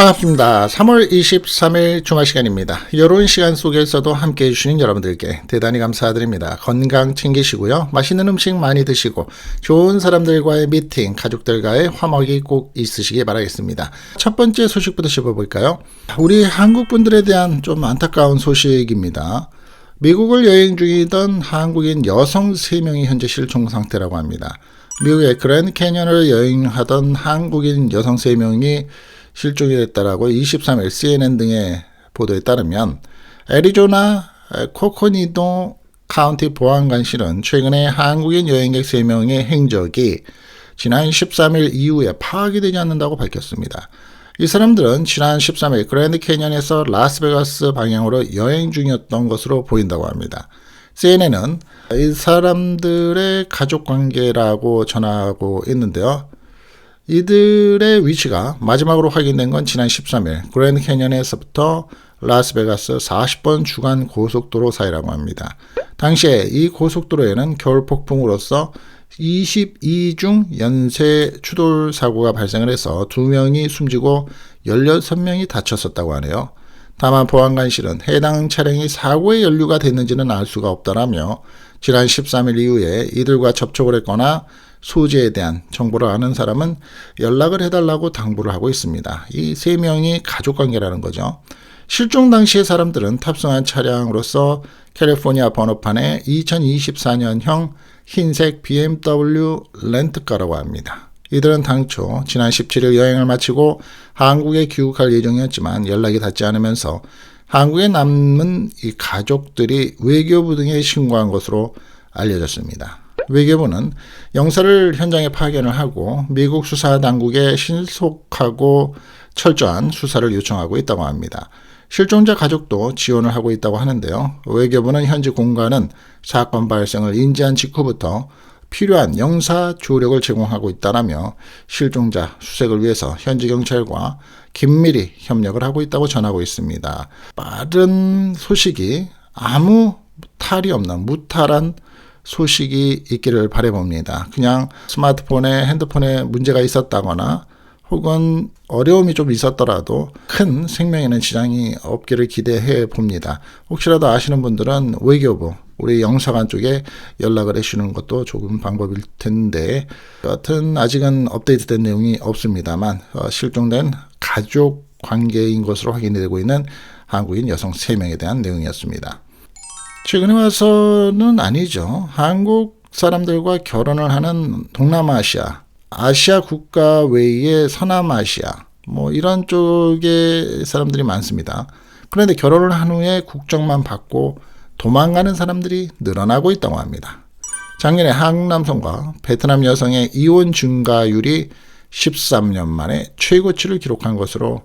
반갑습니다. 3월 23일 주말 시간입니다. 이런 시간 속에서도 함께 해주시는 여러분들께 대단히 감사드립니다. 건강 챙기시고요. 맛있는 음식 많이 드시고 좋은 사람들과의 미팅, 가족들과의 화목이 꼭 있으시기 바라겠습니다. 첫 번째 소식부터 짚어볼까요? 우리 한국 분들에 대한 좀 안타까운 소식입니다. 미국을 여행 중이던 한국인 여성 3명이 현재 실종 상태라고 합니다. 미국의 그랜드 캐년을 여행하던 한국인 여성 3명이 실종이 됐다라고 23일 CNN 등의 보도에 따르면 애리조나 코코니도 카운티 보안관실은 최근에 한국인 여행객 3명의 행적이 지난 13일 이후에 파악이 되지 않는다고 밝혔습니다. 이 사람들은 지난 13일 그랜드 캐년에서 라스베가스 방향으로 여행 중이었던 것으로 보인다고 합니다. CNN은 이 사람들의 가족 관계라고 전하고 있는데요. 이들의 위치가 마지막으로 확인된 건 지난 13일 그랜드 캐년에서부터 라스베가스 40번 주간 고속도로 사이라고 합니다. 당시에 이 고속도로에는 겨울 폭풍으로서 22중 연쇄 추돌 사고가 발생을 해서 2명이 숨지고 16명이 다쳤었다고 하네요. 다만 보안관실은 해당 차량이 사고의 연루가 됐는지는 알 수가 없다라며 지난 13일 이후에 이들과 접촉을 했거나 소재에 대한 정보를 아는 사람은 연락을 해달라고 당부를 하고 있습니다. 이 세 명이 가족 관계라는 거죠. 실종 당시의 사람들은 탑승한 차량으로서 캘리포니아 번호판의 2024년형 흰색 BMW 렌트카라고 합니다. 이들은 당초 지난 17일 여행을 마치고 한국에 귀국할 예정이었지만 연락이 닿지 않으면서 한국에 남은 이 가족들이 외교부 등에 신고한 것으로 알려졌습니다. 외교부는 영사를 현장에 파견을 하고 미국 수사 당국에 신속하고 철저한 수사를 요청하고 있다고 합니다. 실종자 가족도 지원을 하고 있다고 하는데요. 외교부는 현지 공간은 사건 발생을 인지한 직후부터 필요한 영사 조력을 제공하고 있다라며 실종자 수색을 위해서 현지 경찰과 긴밀히 협력을 하고 있다고 전하고 있습니다. 빠른 소식이 아무 탈이 없는 무탈한 소식이 있기를 바래봅니다. 그냥 스마트폰에 핸드폰에 문제가 있었다거나 혹은 어려움이 좀 있었더라도 큰 생명에는 지장이 없기를 기대해 봅니다. 혹시라도 아시는 분들은 외교부 우리 영사관 쪽에 연락을 해주는 것도 좋은 방법일 텐데 여하튼 아직은 업데이트된 내용이 없습니다만 어, 실종된 가족 관계인 것으로 확인되고 있는 한국인 여성 3명에 대한 내용이었습니다. 최근에 와서는 아니죠. 한국 사람들과 결혼을 하는 동남아시아, 아시아 국가 외의 서남아시아, 뭐 이런 쪽의 사람들이 많습니다. 그런데 결혼을 한 후에 국적만 받고 도망가는 사람들이 늘어나고 있다고 합니다. 작년에 한국 남성과 베트남 여성의 이혼 증가율이 13년 만에 최고치를 기록한 것으로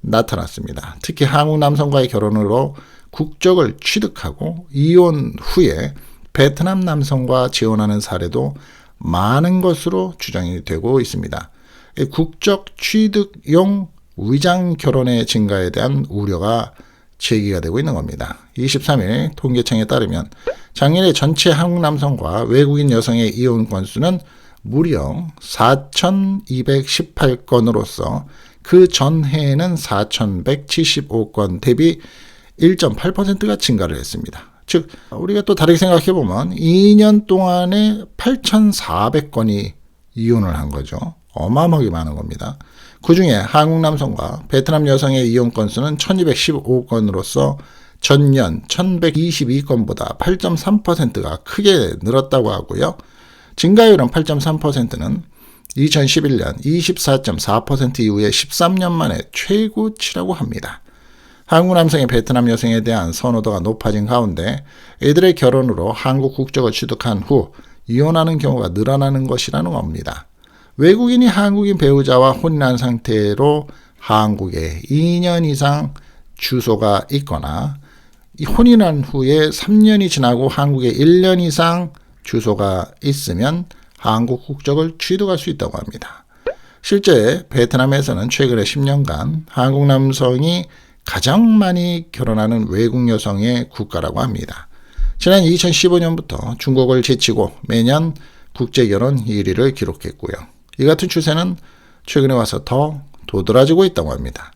나타났습니다. 특히 한국 남성과의 결혼으로 국적을 취득하고 이혼 후에 베트남 남성과 재혼하는 사례도 많은 것으로 추정이 되고 있습니다. 국적 취득용 위장 결혼의 증가에 대한 우려가 제기가 되고 있는 겁니다. 23일 통계청에 따르면 작년에 전체 한국 남성과 외국인 여성의 이혼 건수는 무려 4,218건으로서 그 전해에는 4,175건 대비 1.8%가 증가를 했습니다. 즉 우리가 또 다르게 생각해 보면 2년 동안에 8,400건이 이혼을 한 거죠. 어마어마하게 많은 겁니다. 그 중에 한국 남성과 베트남 여성의 이혼 건수는 1215건으로서 전년 1122건보다 8.3%가 크게 늘었다고 하고요. 증가율은 8.3%는 2011년 24.4% 이후에 13년 만에 최고치라고 합니다. 한국 남성의 베트남 여성에 대한 선호도가 높아진 가운데 이들의 결혼으로 한국 국적을 취득한 후 이혼하는 경우가 늘어나는 것이라는 겁니다. 외국인이 한국인 배우자와 혼인한 상태로 한국에 2년 이상 주소가 있거나 혼인한 후에 3년이 지나고 한국에 1년 이상 주소가 있으면 한국 국적을 취득할 수 있다고 합니다. 실제 베트남에서는 최근에 10년간 한국 남성이 가장 많이 결혼하는 외국 여성의 국가라고 합니다. 지난 2015년부터 중국을 제치고 매년 국제결혼 1위를 기록했고요. 이 같은 추세는 최근에 와서 더 도드라지고 있다고 합니다.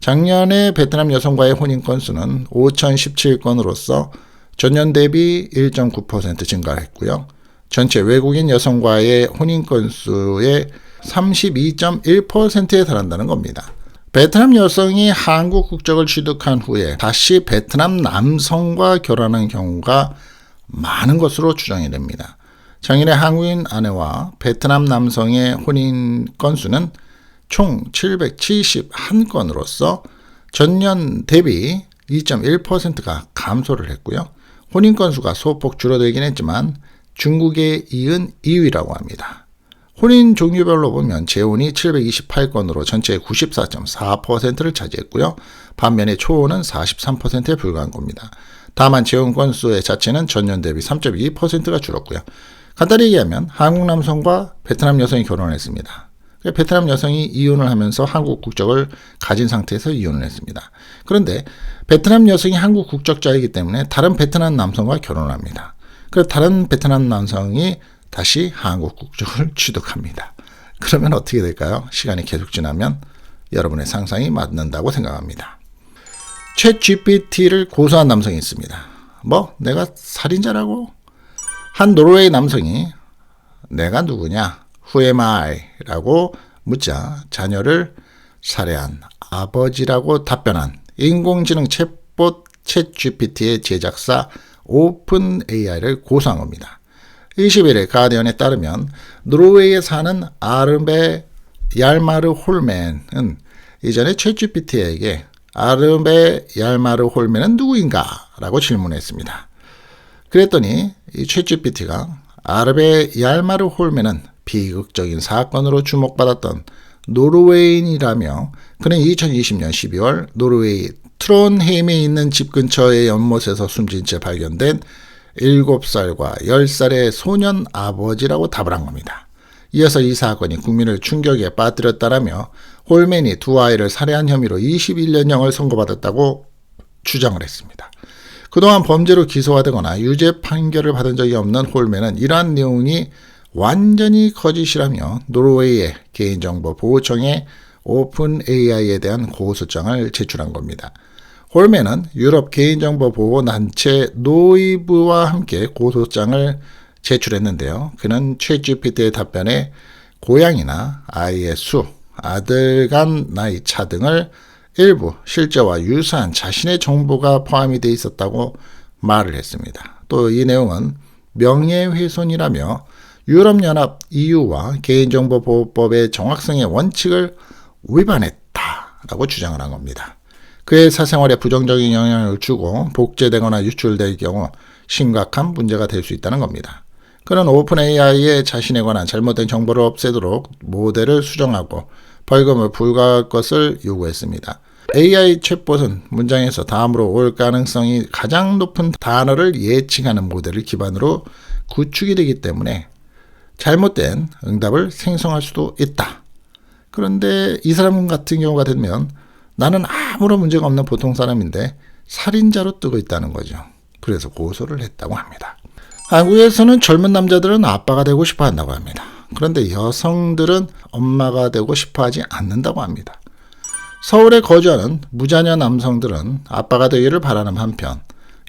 작년에 베트남 여성과의 혼인 건수는 5,017건으로서 전년 대비 1.9% 증가했고요. 전체 외국인 여성과의 혼인 건수의 32.1%에 달한다는 겁니다. 베트남 여성이 한국 국적을 취득한 후에 다시 베트남 남성과 결혼하는 경우가 많은 것으로 추정이 됩니다. 작년에 한국인 아내와 베트남 남성의 혼인 건수는 총 771건으로서 전년 대비 2.1%가 감소를 했고요. 혼인 건수가 소폭 줄어들긴 했지만 중국에 이은 2위라고 합니다. 혼인 종류별로 보면 재혼이 728건으로 전체의 94.4%를 차지했고요. 반면에 초혼은 43%에 불과한 겁니다. 다만 재혼 건수의 자체는 전년 대비 3.2%가 줄었고요. 간단히 얘기하면 한국 남성과 베트남 여성이 결혼했습니다. 베트남 여성이 이혼을 하면서 한국 국적을 가진 상태에서 이혼을 했습니다. 그런데 베트남 여성이 한국 국적자이기 때문에 다른 베트남 남성과 결혼을 합니다. 그 다른 베트남 남성이 다시 한국 국적을 취득합니다. 그러면 어떻게 될까요? 시간이 계속 지나면 여러분의 상상이 맞는다고 생각합니다. 챗 GPT를 고소한 남성이 있습니다. 뭐 내가 살인자라고? 한 노르웨이 남성이 내가 누구냐? Who am I? 라고 묻자 자녀를 살해한 아버지라고 답변한 인공지능 챗봇 챗 GPT의 제작사 오픈 AI를 고소한 겁니다. 21일 가디언에 따르면 노르웨이에 사는 아르베 얄마르 홀맨은 이전에 챗 GPT에게 아르베 얄마르 홀맨은 누구인가? 라고 질문했습니다. 그랬더니 이 챗 GPT가 아르베 얄마르 홀맨은 비극적인 사건으로 주목받았던 노르웨인이라며 그는 2020년 12월 노르웨이 트론헤임에 있는 집 근처의 연못에서 숨진 채 발견된 7살과 10살의 소년 아버지라고 답을 한 겁니다. 이어서 이 사건이 국민을 충격에 빠뜨렸다라며 홀맨이 두 아이를 살해한 혐의로 21년형을 선고받았다고 주장을 했습니다. 그동안 범죄로 기소가 되거나 유죄 판결을 받은 적이 없는 홀맨은 이러한 내용이 완전히 거짓이라며 노르웨이의 개인정보 보호청에 오픈 AI에 대한 고소장을 제출한 겁니다. 홀맨은 유럽 개인정보 보호 단체 노이브와 함께 고소장을 제출했는데요. 그는 최GPT의 답변에 고향이나 아이의 수, 아들 간 나이 차 등을 일부 실제와 유사한 자신의 정보가 포함이 돼 있었다고 말을 했습니다. 또 이 내용은 명예훼손이라며 유럽연합 EU와 개인정보보호법의 정확성의 원칙을 위반했다라고 주장을 한 겁니다. 그의 사생활에 부정적인 영향을 주고 복제되거나 유출될 경우 심각한 문제가 될 수 있다는 겁니다. 그는 오픈 AI에 자신에 관한 잘못된 정보를 없애도록 모델을 수정하고 벌금을 불가할 것을 요구했습니다. AI 챗봇은 문장에서 다음으로 올 가능성이 가장 높은 단어를 예측하는 모델을 기반으로 구축이 되기 때문에 잘못된 응답을 생성할 수도 있다. 그런데 이 사람 같은 경우가 되면 나는 아무런 문제가 없는 보통 사람인데 살인자로 뜨고 있다는 거죠. 그래서 고소를 했다고 합니다. 한국에서는 젊은 남자들은 아빠가 되고 싶어 한다고 합니다. 그런데 여성들은 엄마가 되고 싶어 하지 않는다고 합니다. 서울에 거주하는 무자녀 남성들은 아빠가 되기를 바라는 한편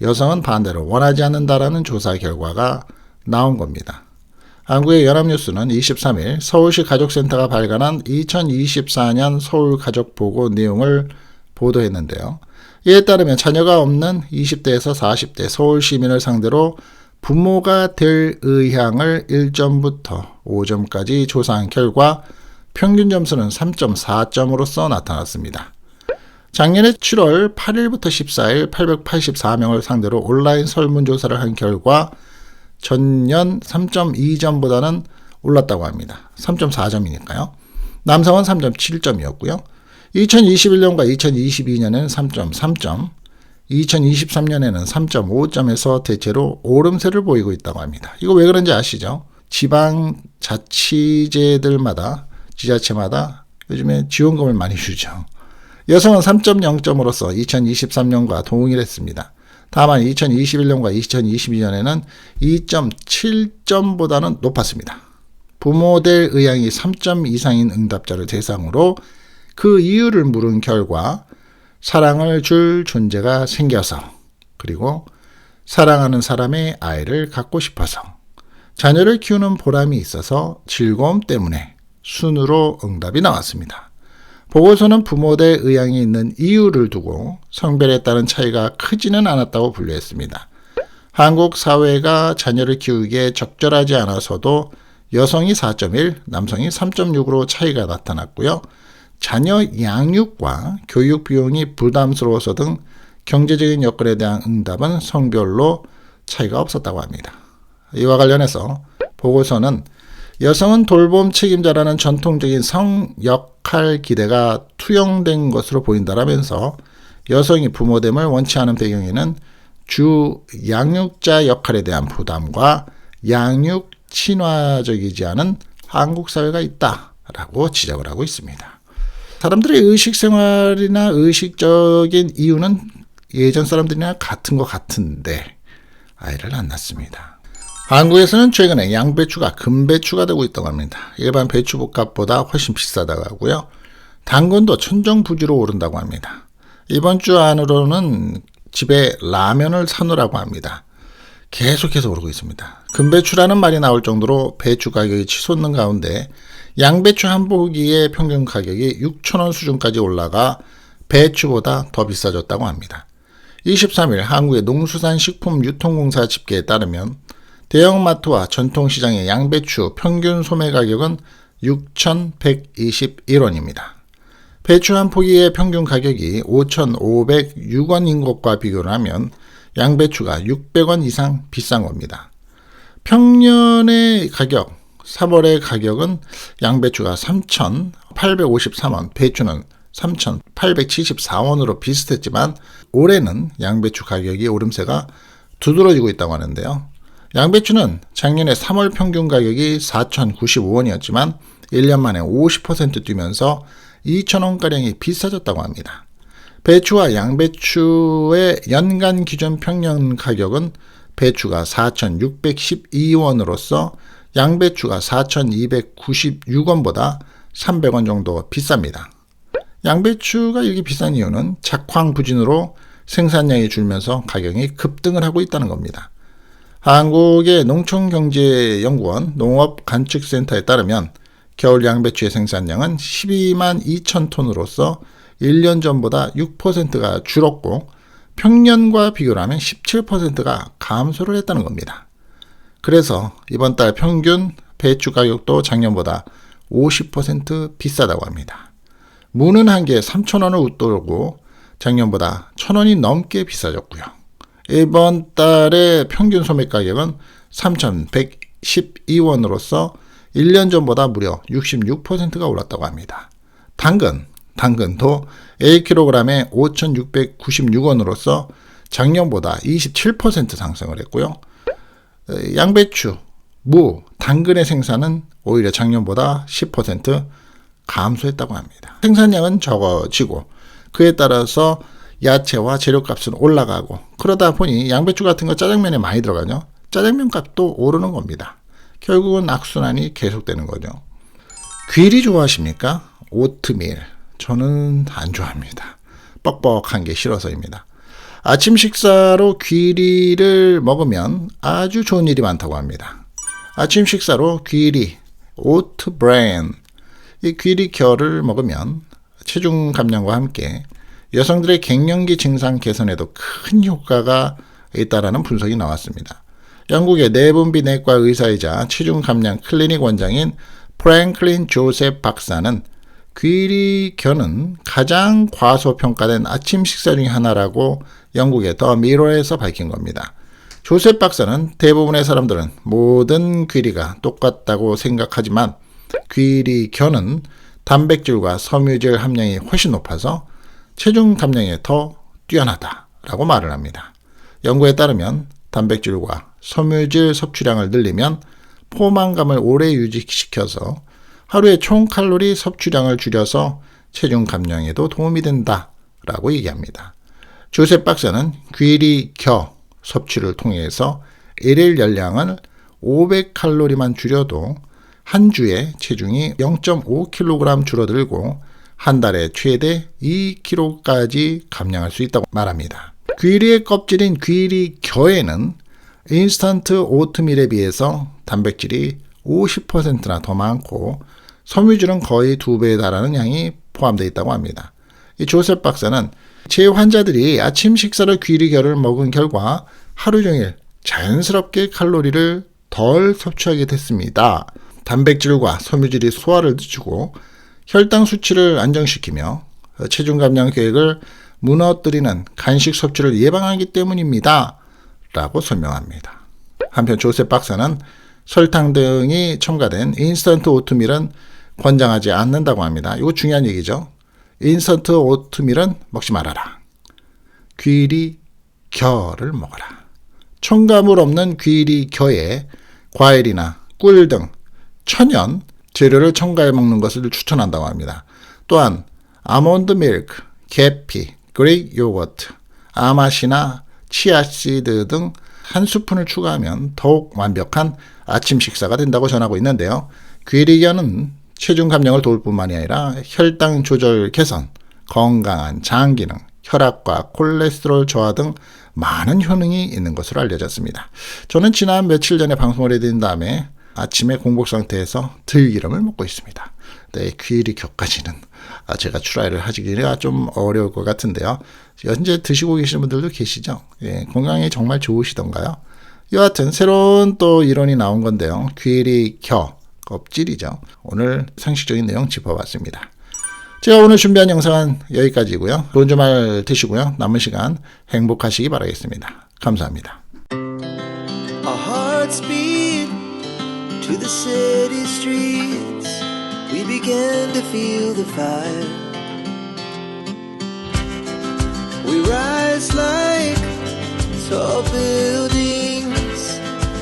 여성은 반대로 원하지 않는다라는 조사 결과가 나온 겁니다. 한국의 연합뉴스는 23일 서울시 가족센터가 발간한 2024년 서울 가족 보고 내용을 보도했는데요. 이에 따르면 자녀가 없는 20대에서 40대 서울 시민을 상대로 부모가 될 의향을 1점부터 5점까지 조사한 결과 평균 점수는 3.4점으로서 나타났습니다. 작년에 7월 8일부터 14일 884명을 상대로 온라인 설문조사를 한 결과 전년 3.2점보다는 올랐다고 합니다. 3.4점이니까요. 남성은 3.7점이었고요. 2021년과 2022년에는 3.3점, 2023년에는 3.5점에서 대체로 오름세를 보이고 있다고 합니다. 이거 왜 그런지 아시죠? 지방 자치제들마다 지자체마다 요즘에 지원금을 많이 주죠. 여성은 3.0점으로서 2023년과 동일했습니다. 다만 2021년과 2022년에는 2.7점보다는 높았습니다. 부모될 의향이 3점 이상인 응답자를 대상으로 그 이유를 물은 결과 사랑을 줄 존재가 생겨서 그리고 사랑하는 사람의 아이를 갖고 싶어서 자녀를 키우는 보람이 있어서 즐거움 때문에 순으로 응답이 나왔습니다. 보고서는 부모 대 의향이 있는 이유를 두고 성별에 따른 차이가 크지는 않았다고 분류했습니다. 한국 사회가 자녀를 키우기에 적절하지 않아서도 여성이 4.1, 남성이 3.6으로 차이가 나타났고요. 자녀 양육과 교육 비용이 부담스러워서 등 경제적인 여건에 대한 응답은 성별로 차이가 없었다고 합니다. 이와 관련해서 보고서는 여성은 돌봄 책임자라는 전통적인 성 역할 기대가 투영된 것으로 보인다라면서 여성이 부모됨을 원치 않은 배경에는 주 양육자 역할에 대한 부담과 양육 친화적이지 않은 한국 사회가 있다라고 지적을 하고 있습니다. 사람들의 의식 생활이나 의식적인 이유는 예전 사람들이나 같은 것 같은데 아이를 안 낳습니다. 한국에서는 최근에 양배추가 금배추가 되고 있다고 합니다. 일반 배추볶합보다 훨씬 비싸다고 하고요. 당근도 천정부지로 오른다고 합니다. 이번 주 안으로는 집에 라면을 사놓으라고 합니다. 계속해서 오르고 있습니다. 금배추라는 말이 나올 정도로 배추 가격이 치솟는 가운데 양배추 한 포기의 평균 가격이 6천원 수준까지 올라가 배추보다 더 비싸졌다고 합니다. 23일 한국의 농수산식품유통공사 집계에 따르면 대형마트와 전통시장의 양배추 평균 소매 가격은 6,121원입니다. 배추 한 포기의 평균 가격이 5,506원인 것과 비교를 하면 양배추가 600원 이상 비싼 겁니다. 평년의 가격, 3월의 가격은 양배추가 3,853원, 배추는 3,874원으로 비슷했지만 올해는 양배추 가격이 오름세가 두드러지고 있다고 하는데요. 양배추는 작년에 3월 평균 가격이 4,095원이었지만 1년 만에 50% 뛰면서 2,000원가량이 비싸졌다고 합니다. 배추와 양배추의 연간 기준 평년 가격은 배추가 4,612원으로서 양배추가 4,296원보다 300원 정도 비쌉니다. 양배추가 이렇게 비싼 이유는 작황 부진으로 생산량이 줄면서 가격이 급등을 하고 있다는 겁니다. 한국의 농촌경제연구원 농업관측센터에 따르면 겨울 양배추의 생산량은 12만 2천 톤으로서 1년 전보다 6%가 줄었고 평년과 비교를 하면 17%가 감소를 했다는 겁니다. 그래서 이번 달 평균 배추 가격도 작년보다 50% 비싸다고 합니다. 무는 한 개에 3,000원을 웃돌고 작년보다 1,000원이 넘게 비싸졌고요. 이번 달의 평균 소매 가격은 3,112원으로서 1년 전보다 무려 66%가 올랐다고 합니다. 당근, 당근도 1kg에 5,696원으로서 작년보다 27% 상승을 했고요. 양배추, 무, 당근의 생산은 오히려 작년보다 10% 감소했다고 합니다. 생산량은 적어지고 그에 따라서 야채와 재료값은 올라가고 그러다 보니 양배추 같은 거 짜장면에 많이 들어가죠. 짜장면 값도 오르는 겁니다. 결국은 악순환이 계속되는 거죠. 귀리 좋아하십니까? 오트밀. 저는 안 좋아합니다. 뻑뻑한 게 싫어서입니다. 아침 식사로 귀리를 먹으면 아주 좋은 일이 많다고 합니다. 아침 식사로 귀리, 오트 브레인, 이 귀리 결을 먹으면 체중 감량과 함께 여성들의 갱년기 증상 개선에도 큰 효과가 있다라는 분석이 나왔습니다. 영국의 내분비 내과 의사이자 체중 감량 클리닉 원장인 프랭클린 조셉 박사는 귀리견은 가장 과소평가된 아침 식사 중의 하나라고 영국의 더 미러에서 밝힌 겁니다. 조셉 박사는 대부분의 사람들은 모든 귀리가 똑같다고 생각하지만 귀리 견은 단백질과 섬유질 함량이 훨씬 높아서 체중 감량에 더 뛰어나다라고 말을 합니다. 연구에 따르면 단백질과 섬유질 섭취량을 늘리면 포만감을 오래 유지시켜서 하루의 총 칼로리 섭취량을 줄여서 체중 감량에도 도움이 된다라고 얘기합니다. 조셉 박사는 귀리 겨 섭취를 통해서 일일 열량을 500칼로리만 줄여도 한 주에 체중이 0.5kg 줄어들고 한 달에 최대 2kg까지 감량할 수 있다고 말합니다. 귀리의 껍질인 귀리 겨에는 인스턴트 오트밀에 비해서 단백질이 50%나 더 많고 섬유질은 거의 두 배에 달하는 양이 포함되어 있다고 합니다. 이 조셉 박사는 제 환자들이 아침 식사를 귀리결을 먹은 결과 하루 종일 자연스럽게 칼로리를 덜 섭취하게 됐습니다. 단백질과 섬유질이 소화를 늦추고 혈당 수치를 안정시키며 체중 감량 계획을 무너뜨리는 간식 섭취를 예방하기 때문입니다. 라고 설명합니다. 한편 조셉 박사는 설탕 등이 첨가된 인스턴트 오트밀은 권장하지 않는다고 합니다. 이거 중요한 얘기죠. 인스턴트 오트밀은 먹지 말아라. 귀리 겨를 먹어라. 첨가물 없는 귀리 겨에 과일이나 꿀 등 천연 재료를 첨가해 먹는 것을 추천한다고 합니다. 또한 아몬드 밀크, 계피, 그릭 요거트, 아맛이나 치아씨드 등 한 스푼을 추가하면 더욱 완벽한 아침 식사가 된다고 전하고 있는데요. 귀리견은 체중 감량을 도울 뿐만이 아니라 혈당 조절 개선, 건강한 장 기능, 혈압과 콜레스테롤 저하 등 많은 효능이 있는 것으로 알려졌습니다. 저는 지난 며칠 전에 방송을 해드린 다음에 아침에 공복 상태에서 들기름을 먹고 있습니다. 네, 귀리 격까지는 아, 제가 추라이를 하기가 좀 어려울 것 같은데요. 현재 드시고 계시는 분들도 계시죠? 예, 건강에 정말 좋으시던가요? 여하튼 새로운 또 이론이 나온 건데요. 귀리 겨 껍질이죠. 오늘 상식적인 내용 짚어봤습니다. 제가 오늘 준비한 영상은 여기까지고요. 좋은 주말 되시고요. 남은 시간 행복하시기 바라겠습니다. 감사합니다. To the city streets. We began to feel the fire. We rise like tall buildings